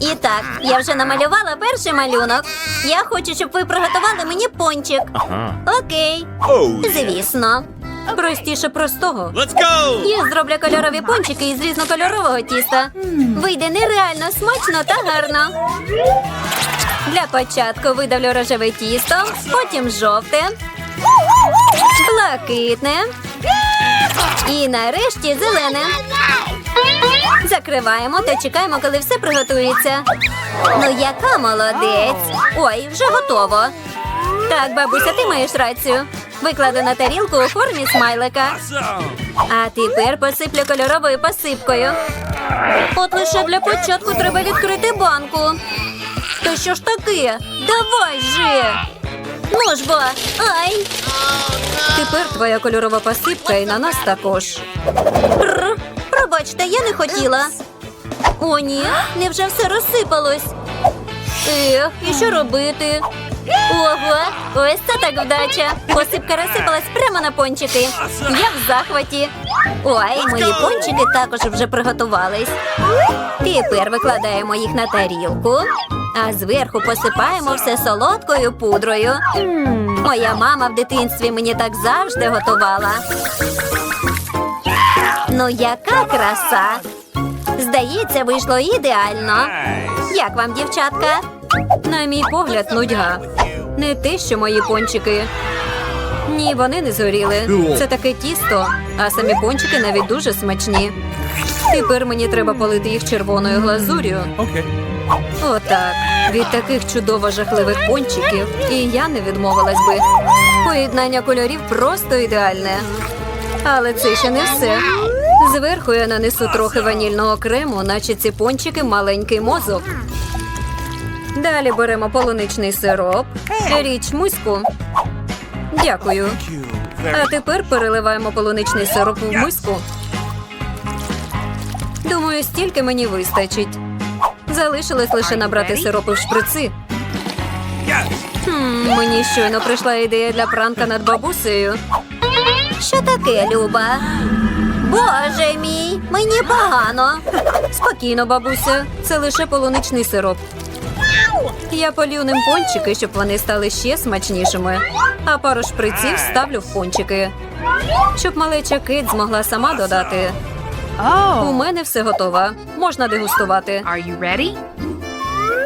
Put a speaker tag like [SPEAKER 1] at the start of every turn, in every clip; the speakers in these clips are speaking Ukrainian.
[SPEAKER 1] І так, я вже намалювала перший малюнок. Я хочу, щоб ви приготували мені пончик. Окей. Звісно. Простіше простого.
[SPEAKER 2] Let's go!
[SPEAKER 1] Я зроблю кольорові пончики із різнокольорового тіста. Вийде нереально смачно та гарно. Для початку видавлю рожеве тісто, потім жовте, блакитне і нарешті зелене. Закриваємо та чекаємо, коли все приготується. Ну, яка молодець! Ой, вже готово. Так, бабуся, ти маєш рацію. Викладу на тарілку у формі смайлика. А тепер посиплю кольоровою посипкою. От лише для початку треба відкрити банку. То що ж таке? Давай же! Ну ж бо! Ай! Тепер твоя кольорова посипка і на нас також. Пробачте, я не хотіла. О, ні, невже все розсипалось? Ех, і що робити? Ого, ось це так вдача. Посипка розсипалась прямо на пончики. Я в захваті. Ой, мої пончики також вже приготувались. Тепер викладаємо їх на тарілку, а зверху посипаємо все солодкою пудрою. Моя мама в дитинстві мені так завжди готувала. Ну, яка краса! Здається, вийшло ідеально. Як вам, дівчатка? На мій погляд, нудьга. Не те, що мої пончики. Ні, вони не згоріли. Це таке тісто, а самі пончики навіть дуже смачні. Тепер мені треба полити їх червоною глазур'ю. Отак. Від таких чудово жахливих пончиків і я не відмовилась би. Поєднання кольорів просто ідеальне. Але це ще не все. Зверху я нанесу трохи ванільного крему, наче ці пончики маленький мозок. Далі беремо полуничний сироп, річ муську. Дякую. А тепер переливаємо полуничний сироп в миску. Думаю, стільки мені вистачить. Залишилось лише набрати сиропи в шприци. Хм, мені щойно прийшла ідея для пранка над бабусею. Що таке, Люба? Боже мій, мені погано. Спокійно, бабуся, це лише полуничний сироп. Я полью ним пончики, щоб вони стали ще смачнішими. А пару шприців ставлю в пончики. Щоб малеча кит змогла сама додати. У
[SPEAKER 3] Oh,
[SPEAKER 1] мене все готово. Можна дегустувати.
[SPEAKER 3] are you ready?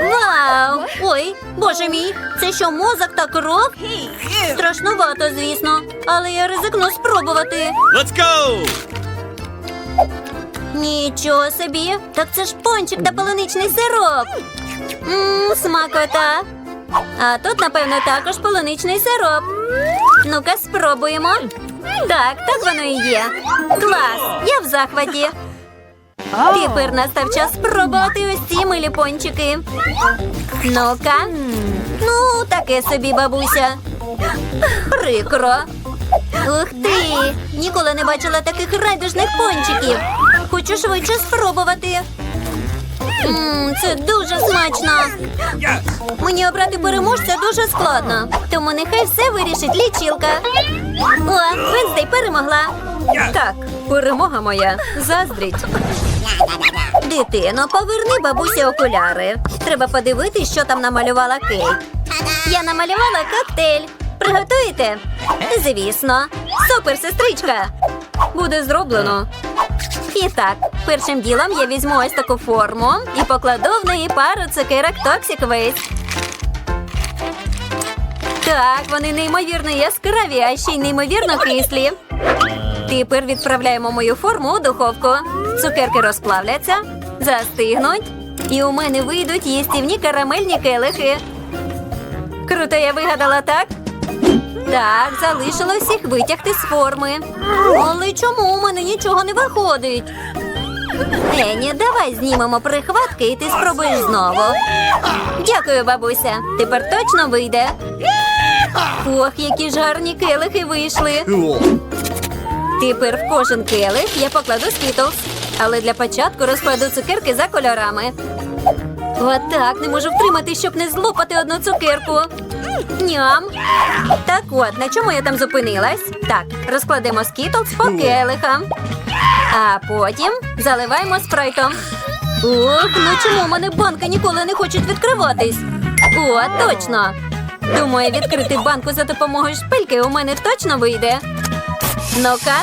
[SPEAKER 1] Вау! Ой, боже мій, це що мозок та кров? Страшнувато, звісно, але я ризикну спробувати.
[SPEAKER 2] Let's go!
[SPEAKER 1] Нічого собі, так це ж пончик та полуничний сироп. Мм, смакота. А тут, напевно, також полуничний сироп. Ну-ка, спробуємо. Так, так воно і є. Клас! Я в захваті. Тепер настав час спробувати ці милі пончики. Ну-ка. Ну, таке собі, бабуся. Прикро. Ух ти! Ніколи не бачила таких райдужних пончиків. Хочу швидше спробувати. Мм, це дуже смачно. Мені обрати переможця дуже складно, тому нехай все вирішить лічилка. О, Венздей перемогла. Так, перемога моя. Заздріть. Дитино, поверни бабусі окуляри. Треба подивитись, що там намалювала Кейт. Я намалювала коктейль. Приготуєте? Звісно. Супер, сестричка. Буде зроблено. І так, першим ділом я візьму ось таку форму і покладу в неї пару цукерок Toxic Waste. Так, вони неймовірно яскраві, а ще й неймовірно кислі. Тепер відправляємо мою форму у духовку. Цукерки розплавляться, застигнуть, і у мене вийдуть їстівні карамельні келихи. Круто, я вигадала так? Так, залишилось їх витягти з форми. Але чому у мене нічого не виходить? Ені, давай знімемо прихватки і ти спробуєш знову. Дякую, бабуся. Тепер точно вийде. Ох, які ж гарні келихи вийшли. Тепер в кожен келих я покладу скітлс. Але для початку розкладу цукерки за кольорами. Отак не можу втримати, щоб не злопати одну цукерку. Ням. Так от, на чому я там зупинилась? Так, розкладемо скітлс по келихам. А потім заливаємо спрайтом. Ох, ну чому в мене банки ніколи не хочуть відкриватись? О, точно. Думаю, відкрити банку за допомогою шпильки у мене точно вийде. Ну-ка.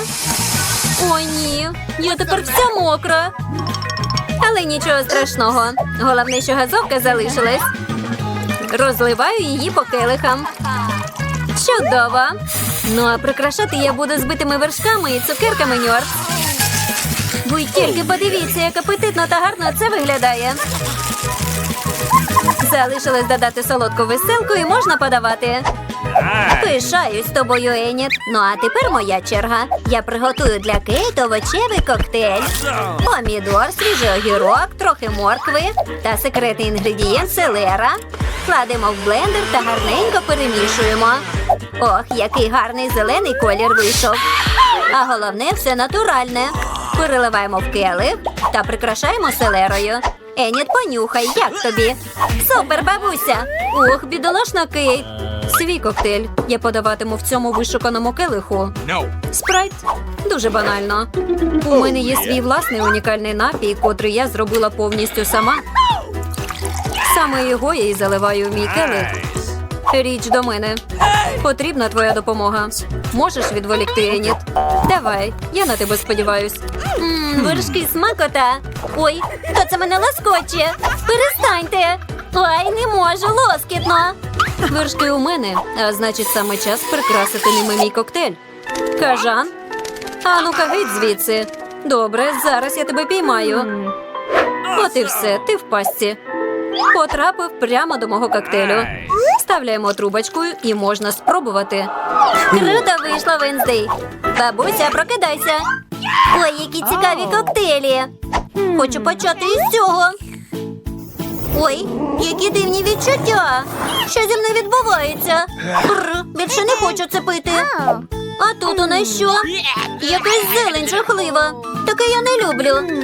[SPEAKER 1] О, ні, я тепер вся мокра. Але нічого страшного. Головне, що газовка залишилась. Розливаю її по келихам. Чудово. Ну а прикрашати я буду збитими вершками і цукерками ньор. Ви тільки подивіться, як апетитно та гарно це виглядає. Залишилось додати солодку веселку і можна подавати. Пишаюсь тобою, Еніт. Ну а тепер моя черга. Я приготую для Кейт овочевий коктейль. Помідор, свіжий огірок, трохи моркви та секретний інгредієнт селера. Кладемо в блендер та гарненько перемішуємо. Ох, який гарний зелений колір вийшов. А головне все натуральне. Переливаємо в келих та прикрашаємо селерою. Еніт, понюхай, як тобі? Супер, бабуся! Ох, бідолашна Кейт. Свій коктейль я подаватиму в цьому вишуканому келиху. Спрайт дуже банально. У мене є свій власний унікальний напій, котрий я зробила повністю сама. Саме його я і заливаю в мій келих. Річ до мене. Потрібна твоя допомога. Можеш відволікти Еніт? Давай, я на тебе сподіваюсь. Мм, вершки смакота. Ой, хто це мене лоскоче? Перестаньте. Ой, не можу, лоскітно. Вершки у мене, а значить саме час прикрасити ними мій коктейль. Кажан. А ну-ка геть звідси. Добре, зараз я тебе піймаю. От і все, ти в пастці. Потрапив прямо до мого коктейлю. Вставляємо трубочку і можна спробувати. Круто вийшло, Венздей. Бабуся, прокидайся. Ой, які цікаві коктейлі. Хочу почати із цього. Ой, які дивні відчуття. Що зі мною відбувається? Бррр, більше не хочу це пити. А тут у нас що? Якась зелень жахлива. Таке я не люблю.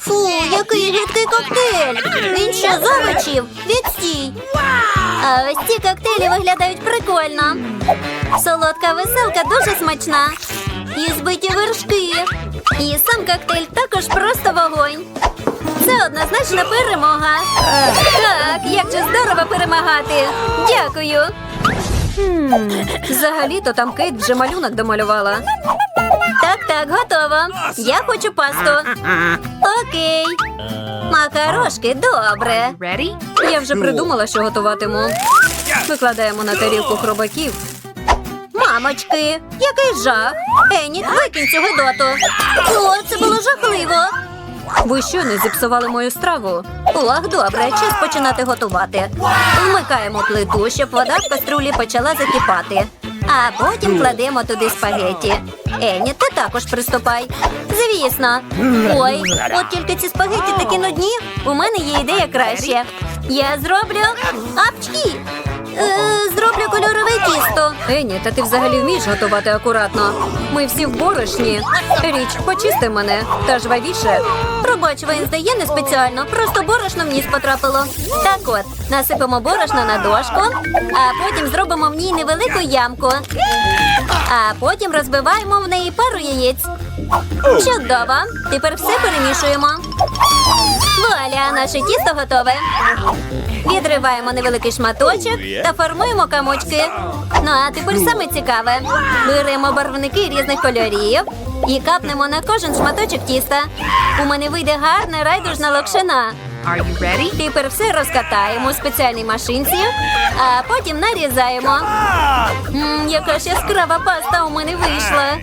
[SPEAKER 1] Фу, який гидкий коктейль! Він що з овочів? Відстій! А ось ці коктейлі виглядають прикольно. Солодка веселка дуже смачна. І збиті вершки. І сам коктейль також просто вогонь. Це однозначна перемога. Так, як же здорово перемагати. Дякую. Взагалі-то там Кейт вже малюнок домалювала. Так, так, готово. Я хочу пасту. Окей. Макарошки, добре. Я вже придумала, що готуватиму. Викладаємо на тарілку хробаків. Мамочки, який жах! Еніт, викинь цю гидоту. О, це було жахливо. Ви щойно зіпсували мою страву. Ох, добре, час починати готувати. Вмикаємо плиту, щоб вода в каструлі почала закипати. А потім кладемо туди спагеті. Ені, ти також приступай. Звісно. Ой, от тільки ці спагеті такі нудні. У мене є ідея краще. Я зроблю апчхі. Е, зроблю кольорове тісто. Ені, та ти взагалі вмієш готувати акуратно. Ми всі в борошні. Річ, почисти мене та жвавіше. Пробач, Венсде, я не спеціально, просто борошно в ніс потрапило. Так от, насипемо борошно на дошку, а потім зробимо в ній невелику ямку. А потім розбиваємо в неї пару яєць. Чудово! Тепер все перемішуємо. Вуаля, наше тісто готове. Відриваємо невеликий шматочок та формуємо комочки. Ну а тепер саме цікаве. Беремо барвники різних кольорів і капнемо на кожен шматочок тіста. У мене вийде гарна райдужна локшина.
[SPEAKER 3] Are you ready?
[SPEAKER 1] Тепер все розкатаємо у спеціальній машинці, а потім нарізаємо. Яка ж яскрава паста у мене вийшла.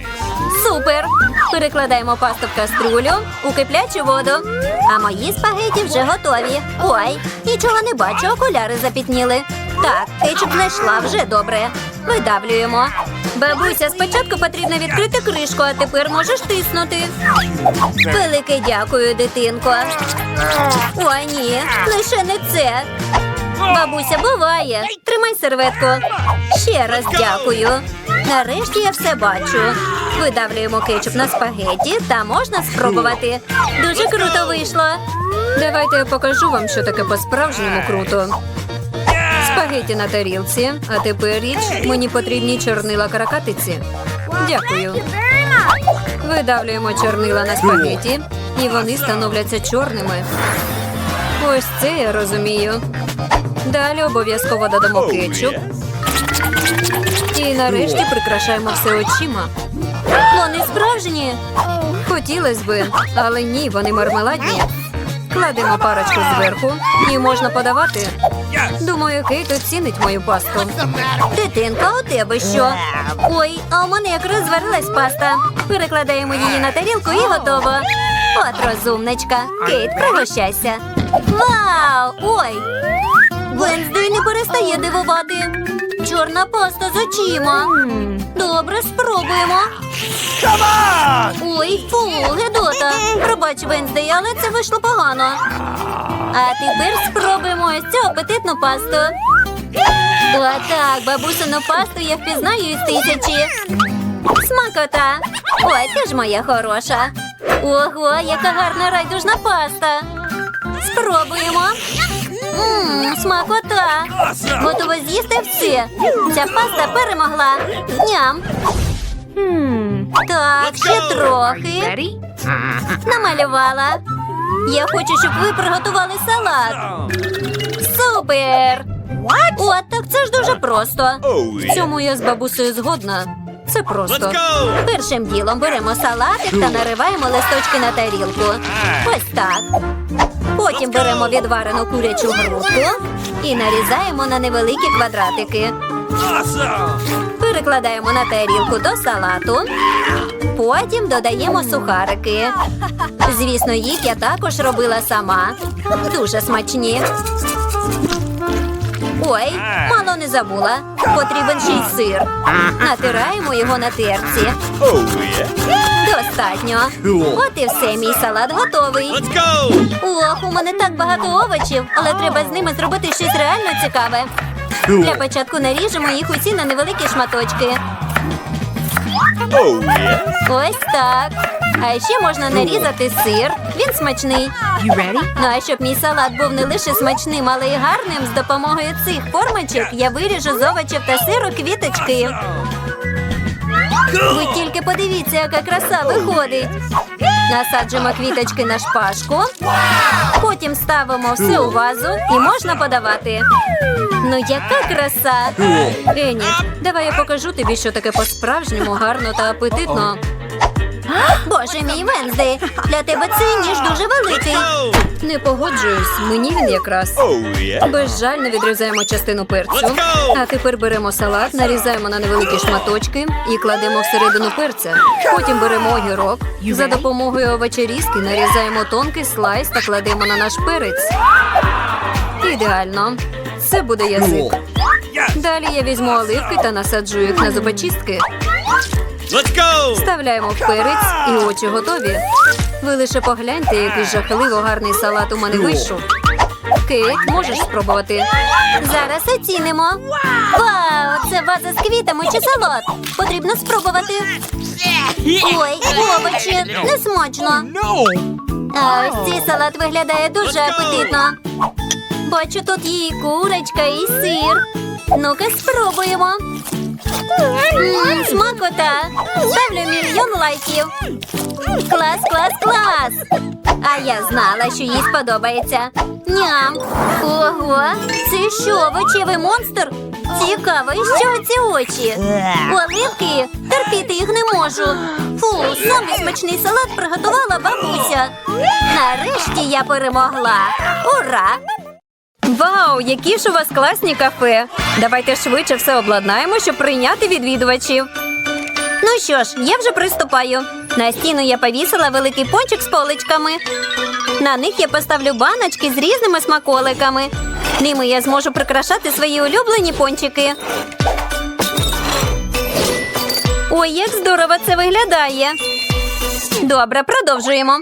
[SPEAKER 1] Супер! Перекладаємо пасту в каструлю у киплячу воду. А мої спагеті вже готові. Ой, нічого не бачу, окуляри запітніли. Так, кетчуп знайшла вже добре. Видавлюємо. Бабуся, спочатку потрібно відкрити кришку, а тепер можеш тиснути. Велике дякую, дитинко. О, ні, лише не це. Бабуся, буває. Тримай серветку. Ще раз дякую. Нарешті я все бачу. Видавлюємо кетчуп на спагеті та можна спробувати. Дуже круто вийшло. Давайте я покажу вам, що таке по-справжньому круто. Спагеті на тарілці, а тепер річ мені потрібні чорнила каракатиці. Дякую. Видавлюємо чорнила на спагеті і вони становляться чорними. Ось це я розумію. Далі обов'язково додамо кетчуп. І нарешті прикрашаємо все очима. Вони справжні. Хотілося би, але ні, вони мармеладні. Кладемо парочку зверху і можна подавати. Думаю, Кейт оцінить мою пасту. Дитинка, у тебе що? Ой, а у мене якраз зварилась паста. Перекладаємо її на тарілку і готово. От розумничка. Кейт, пригощайся. Вау! Ой! Венздей не перестає дивувати. Чорна паста з очима. Добре, спробуємо. Ой, фу, Гедота. Пробач, Венздей, але це вийшло погано. А тепер спробуємо ось цю апетитну пасту. Отак, бабусину пасту я впізнаю із тисячі. Смакота. Ой, ти ж моя хороша. Ого, яка гарна райдужна паста. Спробуємо. Ммм, смакота. Готова з'їсти все. Ця паста перемогла. Ням. Так, ще трохи. Намалювала. Я хочу, щоб ви приготували салат. Супер! От так це ж дуже просто. В цьому я з бабусею згодна. Це просто. Першим ділом беремо салатик та нариваємо листочки на тарілку. Ось так. Потім беремо відварену курячу грудку і нарізаємо на невеликі квадратики. Перекладаємо на тарілку до салату. Потім додаємо сухарики. Звісно, їх я також робила сама. Дуже смачні. Ой, мало не забула. Потрібен ще й сир. Натираємо його на терці. Достатньо. От і все, мій салат готовий. Ох, у мене так багато овочів, але треба з ними зробити щось реально цікаве. Для початку наріжемо їх усі на невеликі шматочки. Ось так. А ще можна нарізати сир. Він смачний. Ну а щоб мій салат був не лише смачним, але й гарним, з допомогою цих формочок я виріжу з овочів та сиру квіточки. Ви тільки подивіться, яка краса виходить. Насаджуємо квіточки на шпажку. Потім ставимо все у вазу і можна подавати. Ну, яка краса! Еніт, давай я покажу тобі, що таке по-справжньому гарно та апетитно. Боже мій Венздей, для тебе цей ніж дуже великий. Не погоджуюсь, мені він якраз. Безжально відрізаємо частину перцю. А тепер беремо салат, нарізаємо на невеликі шматочки і кладемо всередину перця. Потім беремо огірок. За допомогою овочерізки нарізаємо тонкий слайс та кладемо на наш перець. Ідеально. Це буде язик. Далі я візьму оливки та насаджу їх на зубочистки.
[SPEAKER 2] Let's go!
[SPEAKER 1] Вставляємо в перець і очі готові. Ви лише погляньте, який жахливо гарний салат у мене вийшов. Кейт, можеш спробувати? Зараз оцінимо. Вау, це ваза з квітами чи салат. Потрібно спробувати. Ой, овочі, не смачно. А ось цей салат виглядає дуже апетитно. Бачу, тут є і курочка, і сир. Ну-ка, спробуємо. Смакота! Ставлю мільйон лайків. Клас, клас, клас! А я знала, що їй сподобається. Ням! Ого! Це що, овочевий монстр? Цікаво, і що ці очі? Оливки? Терпіти їх не можу. Фу, самий смачний салат приготувала бабуся. Нарешті я перемогла. Ура! Вау, які ж у вас класні кафе! Давайте швидше все обладнаємо, щоб прийняти відвідувачів. Ну що ж, я вже приступаю. На стіну я повісила великий пончик з поличками. На них я поставлю баночки з різними смаколиками. Ними я зможу прикрашати свої улюблені пончики. Ой, як здорово це виглядає. Добре, продовжуємо.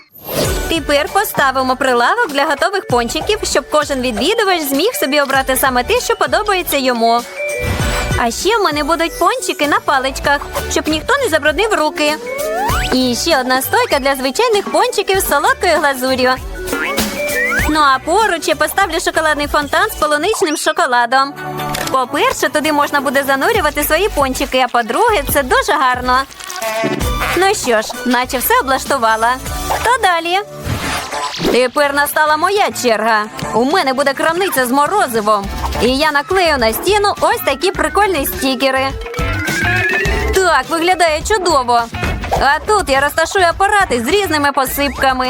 [SPEAKER 1] Тепер поставимо прилавок для готових пончиків, щоб кожен відвідувач зміг собі обрати саме те, що подобається йому. А ще в мене будуть пончики на паличках, щоб ніхто не забруднив руки. І ще одна стойка для звичайних пончиків з солодкою глазур'ю. Ну а поруч я поставлю шоколадний фонтан з полуничним шоколадом. По-перше, туди можна буде занурювати свої пончики, а по-друге, це дуже гарно. Ну що ж, наче все облаштувала. То далі. Тепер настала моя черга. У мене буде крамниця з морозивом. І я наклею на стіну ось такі прикольні стікери. Так, виглядає чудово. А тут я розташую апарати з різними посипками.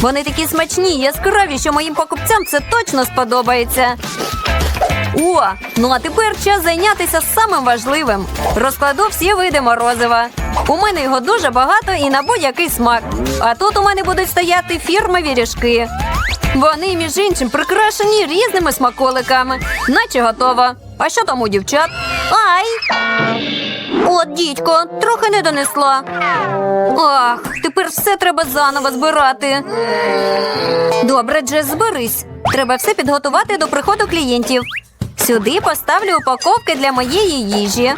[SPEAKER 1] Вони такі смачні, яскраві, що моїм покупцям це точно сподобається. О, ну а тепер час зайнятися самим важливим. Розкладу всі види морозива. У мене його дуже багато і на будь-який смак. А тут у мене будуть стояти фірмові ріжки. Вони, між іншим, прикрашені різними смаколиками. Наче готово. А що там у дівчат? Ай! От, дідько, трохи не донесла. Ах, тепер все треба заново збирати. Добре, Джес, зберись. Треба все підготувати до приходу клієнтів. Сюди поставлю упаковки для моєї їжі.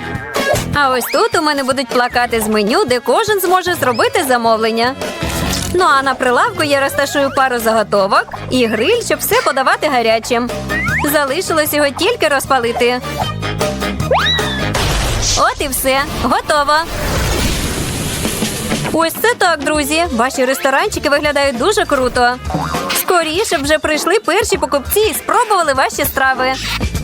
[SPEAKER 1] А ось тут у мене будуть плакати з меню, де кожен зможе зробити замовлення. Ну а на прилавку я розташую пару заготовок і гриль, щоб все подавати гарячим. Залишилось його тільки розпалити. От і все, готово. Ось це так, друзі. Ваші ресторанчики виглядають дуже круто. Скоріше вже прийшли перші покупці і спробували ваші страви.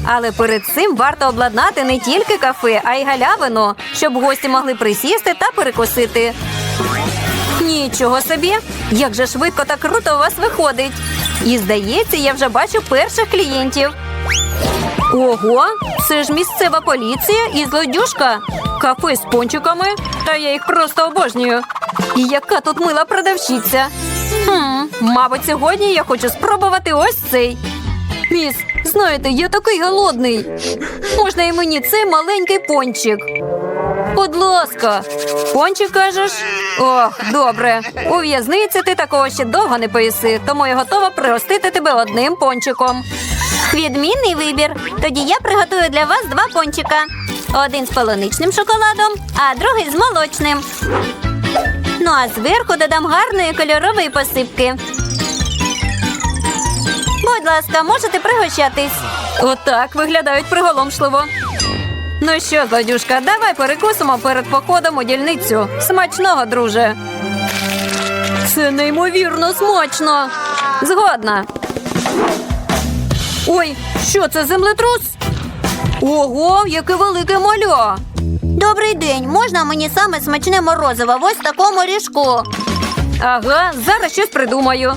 [SPEAKER 1] Але перед цим варто обладнати не тільки кафе, а й галявину, щоб гості могли присісти та перекусити. Нічого собі, як же швидко та круто у вас виходить. І здається, я вже бачу перших клієнтів. Ого, це ж місцева поліція і злодюжка. Кафе з пончиками, та я їх просто обожнюю. І яка тут мила продавщиця. Хм, мабуть, сьогодні я хочу спробувати ось цей. Міс, знаєте, я такий голодний. Можна і мені цей маленький пончик. Будь ласка, пончик кажеш? Ох, добре. У в'язниці ти такого ще довго не поїси, тому я готова пригостити тебе одним пончиком. Відмінний вибір. Тоді я приготую для вас два пончика: один з полуничним шоколадом, а другий з молочним. Ну а зверху додам гарної кольорової посипки. Будь ласка, можете пригощатись. Отак виглядають приголомшливо. Ну що, злодюшка, давай перекусимо перед походом у дільницю. Смачного, друже. Це неймовірно смачно. Згодна. Ой, що це землетрус? Ого, яке велике маля. Добрий день. Можна мені саме смачне морозиво в ось такому ріжку? Ага, зараз щось придумаю.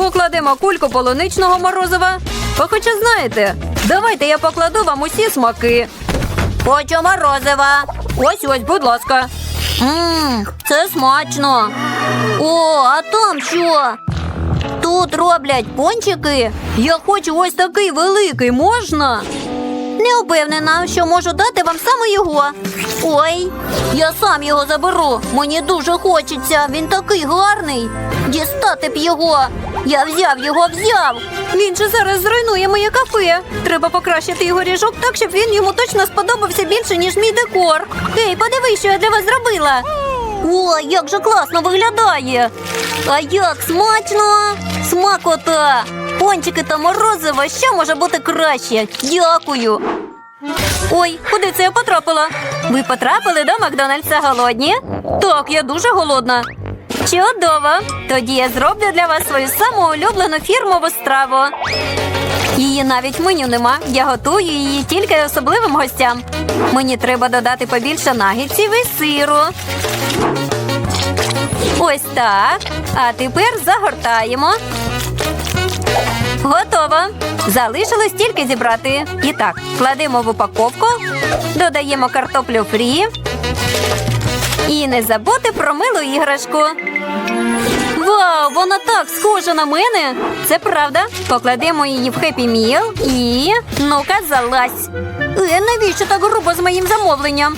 [SPEAKER 1] Покладемо кульку полуничного морозива. А хоча знаєте, давайте я покладу вам усі смаки. Хочу морозива. Ось ось, будь ласка. Ммм, це смачно. О, а там що? Тут роблять пончики. Я хочу ось такий великий, можна? Не впевнена, що можу дати вам саме його. Ой, я сам його заберу. Мені дуже хочеться. Він такий гарний. Дістати б його. Я взяв його, взяв. Він же зараз зруйнує моє кафе. Треба покращити його ріжок так, щоб він йому точно сподобався більше, ніж мій декор. Ей, подивись, що я для вас зробила. О, як же класно виглядає! А як смачно! Смакота! Пончики та морозиво, що може бути краще? Дякую. Ой, куди це я потрапила? Ви потрапили до Макдональдса голодні? Так, я дуже голодна. Чудово! Тоді я зроблю для вас свою саму улюблену фірмову страву. Її навіть меню нема. Я готую її тільки особливим гостям. Мені треба додати побільше нагідців і сиру. Ось так. А тепер загортаємо. Готово. Залишилось тільки зібрати. І так, кладемо в упаковку, додаємо картоплю фрі. І не забути про милу іграшку. Вау, вона так схожа на мене. Це правда. Покладемо її в хеппі міл і. Ну-ка, залазь. Е, навіщо так грубо з моїм замовленням?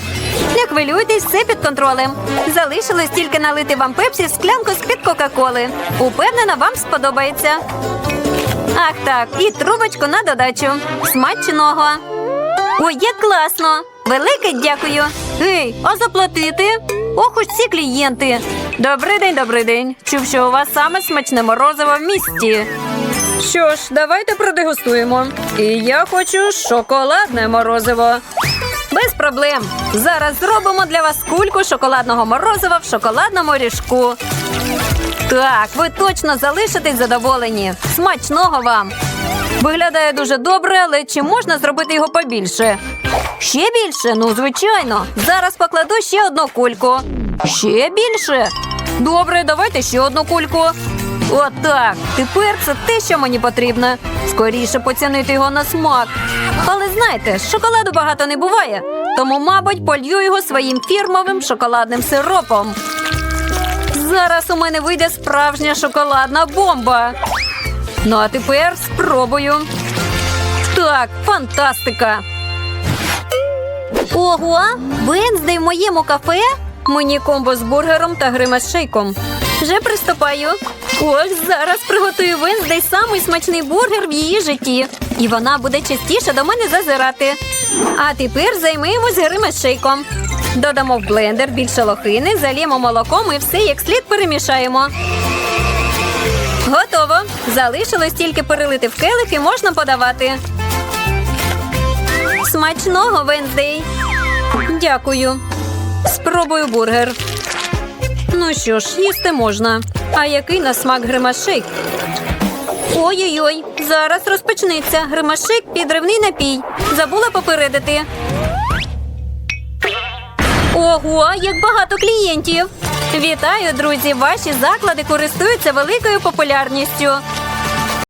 [SPEAKER 1] Не хвилюйтесь, все під контролем. Залишилось тільки налити вам пепсі в склянку з-під Кока-Коли. Упевнена, вам сподобається. Ах так, і трубочку на додачу. Смачного. Ой, як класно! Велике дякую. Гей, а заплатити? Ох, уж ці клієнти. Добрий день, добрий день. Чув, що у вас саме смачне морозиво в місті. Що ж, давайте продегустуємо. І я хочу шоколадне морозиво. Без проблем. Зараз зробимо для вас кульку шоколадного морозива в шоколадному ріжку. Так, ви точно залишитесь задоволені. Смачного вам. Виглядає дуже добре, але чи можна зробити його побільше? Ще більше? Ну, звичайно. Зараз покладу ще одну кульку. Ще більше. Добре, давайте ще одну кульку. Отак. Тепер це те, що мені потрібно. Скоріше поцінити його на смак. Але знаєте, шоколаду багато не буває, тому, мабуть, полью його своїм фірмовим шоколадним сиропом. Зараз у мене вийде справжня шоколадна бомба. Ну а тепер спробую. Так, фантастика. Ого, Венздей в моєму кафе? Мені комбо з бургером та гримас-шейком. Вже приступаю. Ось зараз приготую Венздей самий смачний бургер в її житті. І вона буде частіше до мене зазирати. А тепер займемось гримас-шейком. Додамо в блендер більше лохини, заліємо молоком і все як слід перемішаємо. Готово. Залишилось тільки перелити в келих і можна подавати. Смачного, Венздей. Дякую. Спробую бургер. Ну що ж, їсти можна. А який на смак гримашейк? Ой-ой-ой, зараз розпочнеться гримашейк підривний напій. Забула попередити. Ого, як багато клієнтів! Вітаю, друзі! Ваші заклади користуються великою популярністю.